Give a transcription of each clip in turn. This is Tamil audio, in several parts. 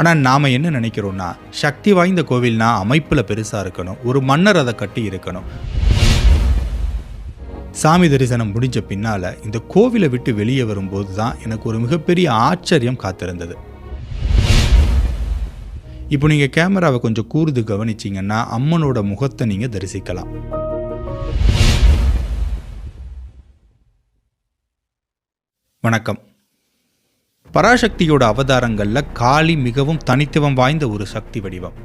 ஆனால் நாம் என்ன நினைக்கிறோம்னா சக்தி வாய்ந்த கோவில்னா அமைப்பில் பெருசாக இருக்கணும். ஒரு மன்னர் அதை கட்டி இருக்கணும். சாமி தரிசனம் முடிஞ்ச பின்னால் இந்த கோவிலை விட்டு வெளியே வரும்போது தான் எனக்கு ஒரு மிகப்பெரிய ஆச்சரியம் காத்திருந்தது. இப்போ நீங்கள் கேமராவை கொஞ்சம் கூர்ந்து கவனிச்சிங்கன்னா அம்மனோட முகத்தை நீங்கள் தரிசிக்கலாம். வணக்கம். பராசக்தியோட அவதாரங்களில் காளி மிகவும் தனித்துவம் வாய்ந்த ஒரு சக்தி வடிவம்.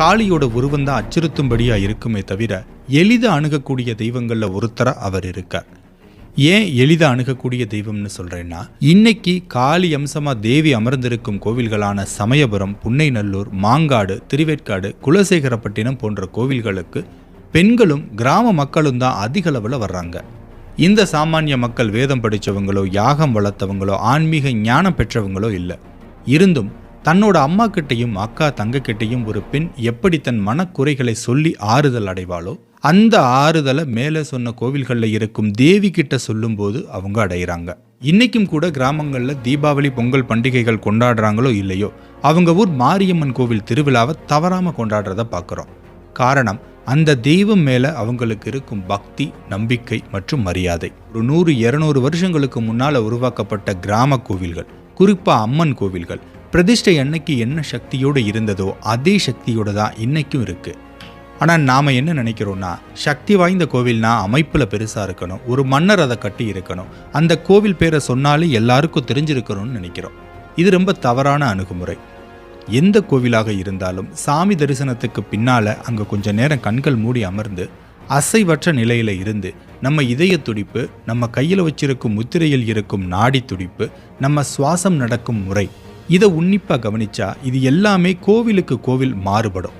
காளியோட உருவம் தான் இருக்குமே தவிர எளிதாக அணுகக்கூடிய தெய்வங்களில் ஒருத்தராக அவர் இருக்கார். ஏன் எளிதாக அணுகக்கூடிய தெய்வம்னு சொல்கிறேன்னா இன்னைக்கு காளி அம்சமாக தேவி அமர்ந்திருக்கும் கோவில்களான சமயபுரம் புன்னைநல்லூர் மாங்காடு திருவேற்காடு குலசேகரப்பட்டினம் போன்ற கோவில்களுக்கு பெண்களும் கிராம மக்களும் தான் அதிகளவில் வர்றாங்க. இந்த சாமானிய மக்கள் வேதம் படித்தவங்களோ யாகம் வளர்த்தவங்களோ ஆன்மீக ஞானம் பெற்றவங்களோ இல்லை. இருந்தும் தன்னோட அம்மா கிட்டையும் அக்கா தங்கக்கிட்டையும் ஒரு பெண் எப்படி தன் மனக்குறைகளை சொல்லி ஆறுதல் அடைவாளோ அந்த ஆறுதலை மேலே சொன்ன கோவில்களில் இருக்கும் தேவி கிட்ட சொல்லும்போது அவங்க அடையிறாங்க. இன்னைக்கும் கூட கிராமங்களில் தீபாவளி பொங்கல் பண்டிகைகள் கொண்டாடுறாங்களோ இல்லையோ அவங்க ஊர் மாரியம்மன் கோவில் திருவிழாவை தவறாமல் கொண்டாடுறத பார்க்குறோம் காரணம் அந்த தெய்வம் மேலே அவங்களுக்கு இருக்கும் பக்தி நம்பிக்கை மற்றும் மரியாதை. ஒரு நூறு இருநூறு வருஷங்களுக்கு முன்னால் உருவாக்கப்பட்ட கிராம கோவில்கள் குறிப்பாக அம்மன் கோவில்கள் பிரதிஷ்டை அன்னைக்கு என்ன சக்தியோடு இருந்ததோ அதே சக்தியோடு தான் இன்னைக்கும் இருக்குது ஆனால் நாம் என்ன நினைக்கிறோன்னா சக்தி வாய்ந்த கோவில்னா அமைப்பில் பெருசாக இருக்கணும் ஒரு மன்னர் அதை கட்டி இருக்கணும். அந்த கோவில் பேரை சொன்னாலே எல்லாருக்கும் தெரிஞ்சிருக்கணும்னு நினைக்கிறோம். இது ரொம்ப தவறான அணுகுமுறை. எந்த கோவிலாக இருந்தாலும் சாமி தரிசனத்துக்கு பின்னால் அங்கே கொஞ்ச நேரம் கண்கள் மூடி அமர்ந்து அசைவற்ற நிலையில் இருந்து நம்ம இதய துடிப்பு நம்ம கையில் வச்சிருக்கும் முத்திரையில் இருக்கும் நாடி துடிப்பு நம்ம சுவாசம் நடக்கும் முறை இதை உன்னிப்பாக கவனிச்சா இது எல்லாமே கோவிலுக்கு கோவில் மாறுபடும்.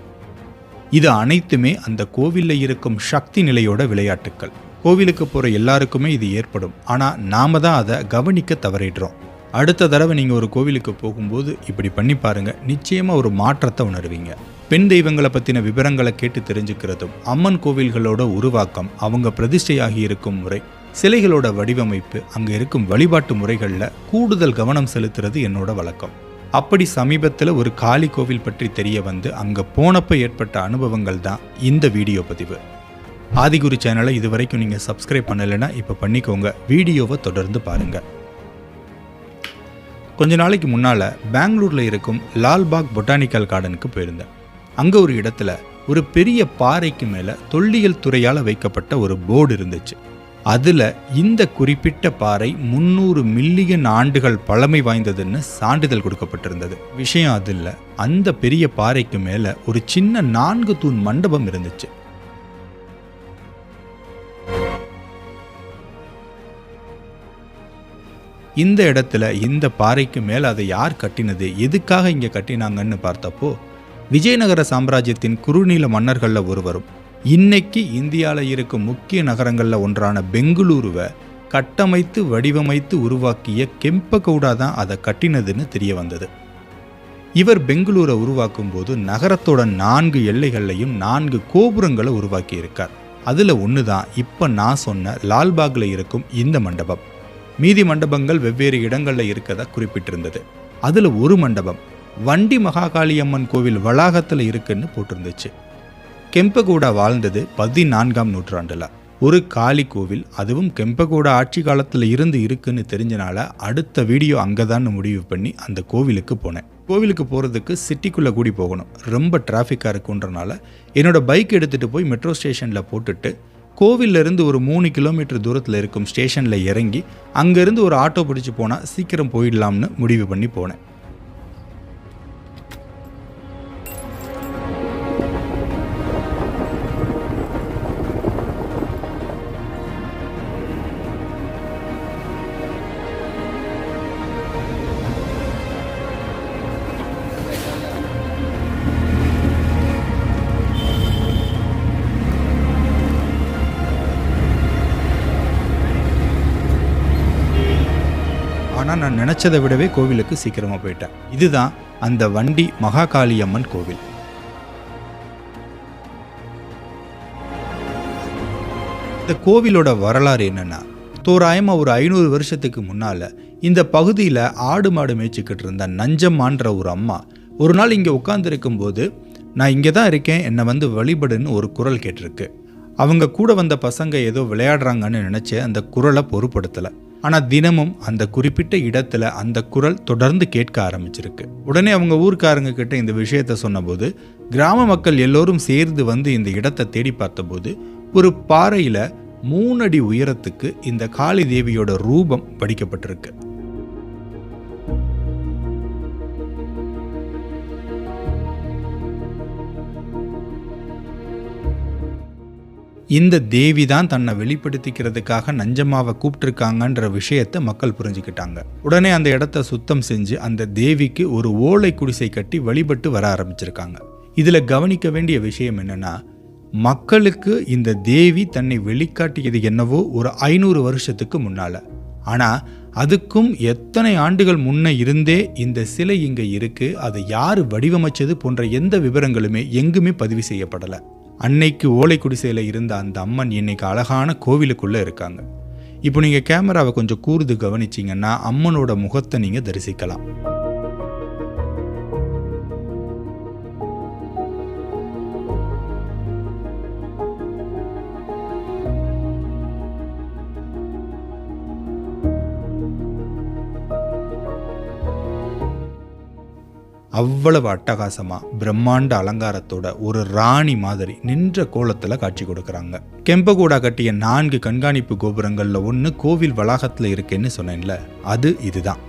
இது அனைத்துமே அந்த கோவிலில் இருக்கும் சக்தி நிலையோட விளையாட்டுக்கள். கோவிலுக்கு போகிற எல்லாருக்குமே இது ஏற்படும். ஆனால் நாம தான் அதை கவனிக்க தவறிடுறோம். அடுத்த தடவை நீங்கள் ஒரு கோவிலுக்கு போகும்போது இப்படி பண்ணி பாருங்கள் நிச்சயமாக ஒரு மாற்றத்தை உணர்வீங்க. பெண் தெய்வங்களை பற்றின விவரங்களை கேட்டு தெரிஞ்சுக்கிறதும் அம்மன் கோவில்களோட உருவாக்கம் அவங்க பிரதிஷ்டையாகி இருக்கும் முறை சிலைகளோட வடிவமைப்பு அங்கே இருக்கும் வழிபாட்டு முறைகளில் கூடுதல் கவனம் செலுத்துறது என்னோட வழக்கம். அப்படி சமீபத்தில் ஒரு காளி கோவில் பற்றி தெரிய வந்து அங்கே போனப்போ ஏற்பட்ட அனுபவங்கள் தான் இந்த வீடியோ பதிவு. ஆதிகுரு சேனலை இது வரைக்கும் நீங்கள் சப்ஸ்கிரைப் பண்ணலைன்னா இப்போ பண்ணிக்கோங்க. வீடியோவை தொடர்ந்து பாருங்கள் கொஞ்ச நாளைக்கு முன்னால் பெங்களூரில் இருக்கும் லால்பாக் பொட்டானிக்கல் கார்டனுக்கு போயிருந்தேன். அங்கே ஒரு இடத்துல ஒரு பெரிய பாறைக்கு மேலே தொல்லியல் துறையால் வைக்கப்பட்ட ஒரு போர்டு இருந்துச்சு. அதில் இந்த குறிப்பிட்ட பாறை முந்நூறு மில்லியன் ஆண்டுகள் பழமை வாய்ந்ததுன்னு சான்றிதழ் கொடுக்கப்பட்டிருந்தது. விஷயம் அது இல்லை. அந்த பெரிய பாறைக்கு மேலே ஒரு சின்ன நான்கு தூண் மண்டபம் இருந்துச்சு. இந்த இடத்துல இந்த பாறைக்கு மேலே அதை யார் கட்டினது? எதுக்காக இங்கே கட்டினாங்கன்னு பார்த்தப்போ விஜயநகர சாம்ராஜ்யத்தின் குறுநில மன்னர்களில் ஒருவரும் இன்னைக்கு இந்தியாவில் இருக்கும் முக்கிய நகரங்களில் ஒன்றான பெங்களூருவை கட்டமைத்து வடிவமைத்து உருவாக்கிய கெம்பகவுடா தான் அதை கட்டினதுன்னு தெரிய வந்தது. இவர் பெங்களூரை உருவாக்கும் போது நகரத்தோட நான்கு எல்லைகள்லையும் நான்கு கோபுரங்களை உருவாக்கியிருக்கார். அதில் ஒன்று தான் இப்போ நான் சொன்ன லால்பாகில் இருக்கும் இந்த மண்டபம். மீதி மண்டபங்கள் வெவ்வேறு இடங்களில் இருக்கதா குறிப்பிட்டிருந்தது. அதில் ஒரு மண்டபம் வண்டி மகாகாளியம்மன் கோவில் வளாகத்தில் இருக்குன்னு போட்டிருந்துச்சு. கெம்பகூடா வாழ்ந்தது பதினான்காம் நூற்றாண்டில். ஒரு காளி கோவில் அதுவும் கெம்பகூடா ஆட்சி காலத்தில் இருந்து இருக்குன்னு தெரிஞ்சனால அடுத்த வீடியோ அங்கே தான் முடிவு பண்ணி அந்த கோவிலுக்கு போனேன். கோவிலுக்கு போகிறதுக்கு சிட்டிக்குள்ளே கூடி போகணும். ரொம்ப டிராஃபிக்காக இருக்குன்றனால என்னோட பைக் எடுத்துகிட்டு போய் மெட்ரோ ஸ்டேஷனில் போட்டுட்டு கோவில்ல இருந்து ஒரு மூணு கிலோமீட்டர் தூரத்தில் இருக்கும் ஸ்டேஷனில் இறங்கி அங்கேருந்து ஒரு ஆட்டோ பிடிச்சி போனால் சீக்கிரம் போயிடலாம்னு முடிவு பண்ணி போனேன். ஆனால் நான் நினச்சதை விடவே கோவிலுக்கு சீக்கிரமாக போயிட்டேன். இதுதான் அந்த வண்டி மகாகாளியம்மன் கோவில். இந்த கோவிலோட வரலாறு என்னென்னா தோராயமாக ஒரு ஐநூறு வருஷத்துக்கு முன்னால் இந்த பகுதியில் ஆடு மாடு மேய்ச்சிக்கிட்டு இருந்த நஞ்சம்மான்ற ஒரு அம்மா ஒரு நாள் இங்கே உட்காந்துருக்கும் போது நான் இங்கே தான் இருக்கேன் என்னை வந்து வழிபடுன்னு ஒரு குரல் கேட்டிருக்கு. அவங்க கூட வந்த பசங்க ஏதோ விளையாடுறாங்கன்னு நினச்சி அந்த குரலை பொருட்படுத்தலை. ஆனால் தினமும் அந்த குறிப்பிட்ட இடத்துல அந்த குரல் தொடர்ந்து கேட்க ஆரம்பிச்சிருக்கு. உடனே அவங்க ஊர்க்காரங்க கிட்ட இந்த விஷயத்த சொன்னபோது கிராம மக்கள் எல்லோரும் சேர்ந்து வந்து இந்த இடத்தை தேடி பார்த்தபோது ஒரு பாறையில் மூணடி உயரத்துக்கு இந்த காளி தேவியோட ரூபம் படிக்கப்பட்டிருக்கு. இந்த தேவி தான் தன்னை வெளிப்படுத்திக்கிறதுக்காக நஞ்சம்மாவை கூப்பிட்டுருக்காங்கன்ற விஷயத்தை மக்கள் புரிஞ்சுக்கிட்டாங்க. உடனே அந்த இடத்த சுத்தம் செஞ்சு அந்த தேவிக்கு ஒரு ஓலை குடிசை கட்டி வழிபட்டு வர ஆரம்பிச்சிருக்காங்க. இதில் கவனிக்க வேண்டிய விஷயம் என்னன்னா மக்களுக்கு இந்த தேவி தன்னை வெளிக்காட்டியது என்னவோ ஒரு ஐநூறு வருஷத்துக்கு முன்னால. ஆனால் அதுக்கும் எத்தனை ஆண்டுகள் முன்ன இருந்தே இந்த சிலை இங்கே இருக்கு அதை யார் வடிவமைச்சது போன்ற எந்த விவரங்களுமே எங்குமே பதிவு செய்யப்படலை. அன்னைக்கு ஓலை குடிசையில் இருந்த அந்த அம்மன் இன்னைக்கு அழகான கோவிலுக்குள்ளே இருக்காங்க. இப்போ நீங்கள் கேமராவை கொஞ்சம் கூர்ந்து கவனிச்சிங்கன்னா அம்மனோட முகத்தை நீங்கள் தரிசிக்கலாம். அவ்வளவு அட்டகாசமாக பிரம்மாண்ட அலங்காரத்தோட ஒரு ராணி மாதிரி நின்ற கோலத்தில் காட்சி கொடுக்குறாங்க. கெம்பகூடா கட்டிய நான்கு கண்காணிப்பு கோபுரங்களில் ஒன்று கோவில் வளாகத்தில் இருக்குன்னு சொன்னேன்ல அது இதுதான்.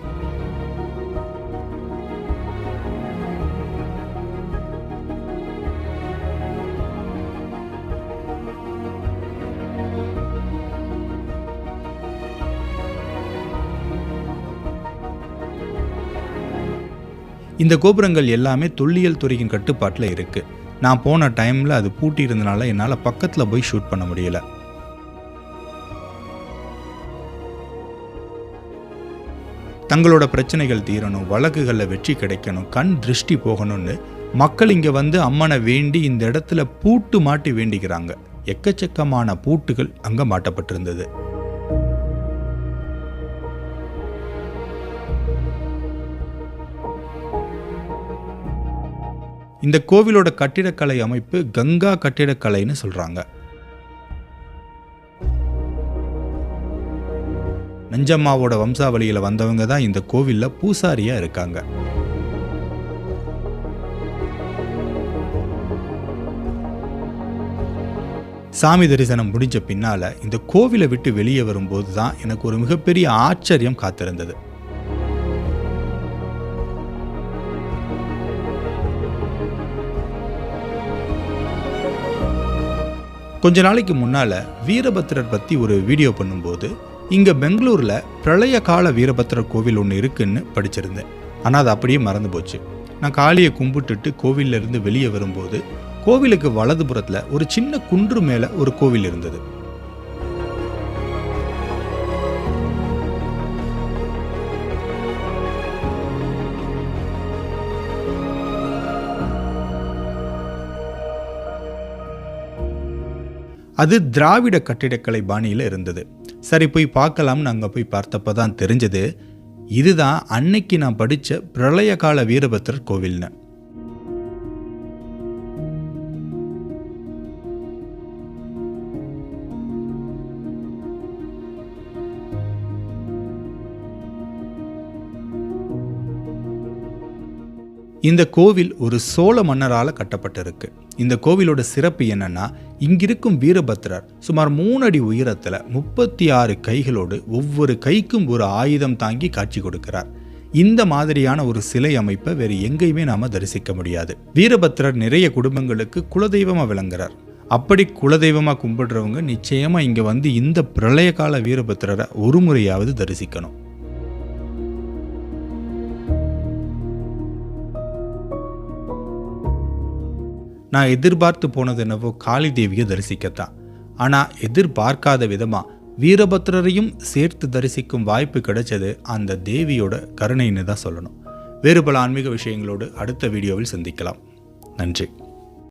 இந்த கோபுரங்கள் எல்லாமே தொல்லியல் துறையின் கட்டுப்பாட்டில் இருக்கு. நான் போன டைமில் அது பூட்டி இருந்தனால என்னால் பக்கத்தில் போய் ஷூட் பண்ண முடியல. தங்களோட பிரச்சனைகள் தீரணும் வழக்குகளில் வெற்றி கிடைக்கணும் கண் திருஷ்டி போகணும்னு மக்கள் இங்கே வந்து அம்மனை வேண்டி இந்த இடத்துல பூட்டு மாட்டி வேண்டிக்கிறாங்க. எக்கச்சக்கமான பூட்டுகள் அங்கே மாட்டப்பட்டிருந்தது. இந்த கோவிலோட கட்டிடக்கலை அமைப்பு கங்கா கட்டிடக்கலைன்னு சொல்கிறாங்க நஞ்சம்மாவோட வம்சாவளியில் வந்தவங்க தான் இந்த கோவிலில் பூசாரியாக இருக்காங்க. சாமி தரிசனம் முடிஞ்ச பின்னால் இந்த கோவிலை விட்டு வெளியே வரும்போது தான் எனக்கு ஒரு மிகப்பெரிய ஆச்சரியம் காத்திருந்தது. கொஞ்ச நாளைக்கு முன்னால் வீரபத்திரர் பற்றி ஒரு வீடியோ பண்ணும்போது இங்கே பெங்களூரில் பிரளய கால வீரபத்திரர் கோவில் ஒன்று இருக்குன்னு படிச்சிருந்தேன். ஆனால் அது அப்படியே மறந்து போச்சு. நான் காளியை கும்பிட்டுட்டு கோவிலிருந்து வெளியே வரும்போது கோவிலுக்கு வலதுபுறத்தில் ஒரு சின்ன குன்று மேலே ஒரு கோவில் இருந்தது. அது திராவிட கட்டிடக்கலை பாணியில் இருந்தது. சரி போய் பார்க்கலாம்னு அங்கே போய் பார்த்தப்ப தான் தெரிஞ்சது இதுதான் அன்னைக்கு நான் படித்த பிரளய கால வீரபத்திரர் கோவில்னு. இந்த கோவில் ஒரு சோழ மன்னரால் கட்டப்பட்டிருக்கு. இந்த கோவிலோட சிறப்பு என்னன்னா இங்கிருக்கும் வீரபத்ரர் சுமார் மூணடி உயரத்தில் முப்பத்தி ஆறு கைகளோடு ஒவ்வொரு கைக்கும் ஒரு ஆயுதம் தாங்கி காட்சி கொடுக்கிறார். இந்த மாதிரியான ஒரு சிலை அமைப்பை வேறு எங்கேயுமே நாம தரிசிக்க முடியாது. வீரபத்ரர் நிறைய குடும்பங்களுக்கு குலதெய்வமா விளங்குறார். அப்படி குலதெய்வமா கும்பிடுறவங்க நிச்சயமா இங்க வந்து இந்த பிரளய கால வீரபத்ரரை ஒரு முறையாவது தரிசிக்கணும். நான் எதிர்பார்த்து போனது என்னவோ காளி தேவியை தரிசிக்கத்தான் ஆனால் எதிர்பார்க்காத விதமாக வீரபத்ரரையும் சேர்த்து தரிசிக்கும் வாய்ப்பு கிடைச்சது அந்த தேவியோட கருணைன்னு தான் சொல்லணும். வேறு பல ஆன்மீக விஷயங்களோடு அடுத்த வீடியோவில் சந்திக்கலாம். நன்றி.